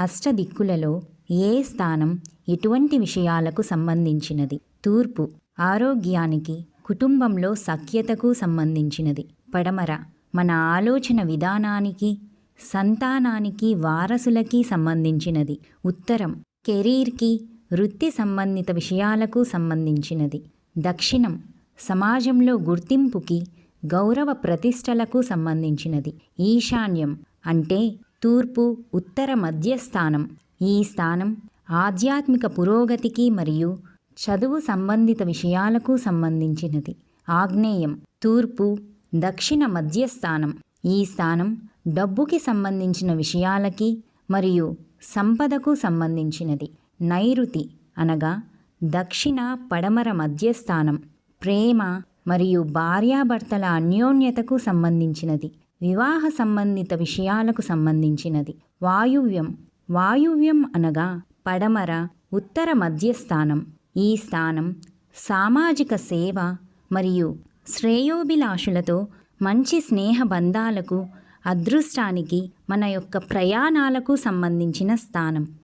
అష్టదిక్కులలో ఏ స్థానం ఎటువంటి విషయాలకు సంబంధించినది? తూర్పు. ఆరోగ్యానికి కుటుంబంలో సఖ్యతకు సంబంధించినది. పడమర. మన ఆలోచన విధానానికి సంతానానికి వారసులకి సంబంధించినది. ఉత్తరం. కెరీర్కి వృత్తి సంబంధిత విషయాలకు సంబంధించినది. దక్షిణం. సమాజంలో గుర్తింపుకి గౌరవ ప్రతిష్టలకు సంబంధించినది. ఈశాన్యం. అంటే తూర్పు ఉత్తర మధ్య స్థానం. ఈ స్థానం ఆధ్యాత్మిక పురోగతికి మరియు చదువు సంబంధిత విషయాలకు సంబంధించినది. ఆగ్నేయం తూర్పు దక్షిణ మధ్య స్థానం. ఈ స్థానం డబ్బుకి సంబంధించిన విషయాలకి మరియు సంపదకు సంబంధించినది. నైరుతి అనగా దక్షిణ పడమర మధ్య స్థానం. ప్రేమ మరియు భార్యాభర్తల అన్యోన్యతకు సంబంధించినది. వివాహ సంబంధిత విషయాలకు సంబంధించినది. వాయువ్యం. వాయువ్యం అనగా పడమర ఉత్తర మధ్య స్థానం ఈ స్థానం సామాజిక సేవ మరియు శ్రేయోభిలాషులతో మంచి స్నేహ బంధాలకు అదృష్టానికి మన యొక్క ప్రయాణాలకు సంబంధించిన స్థానం.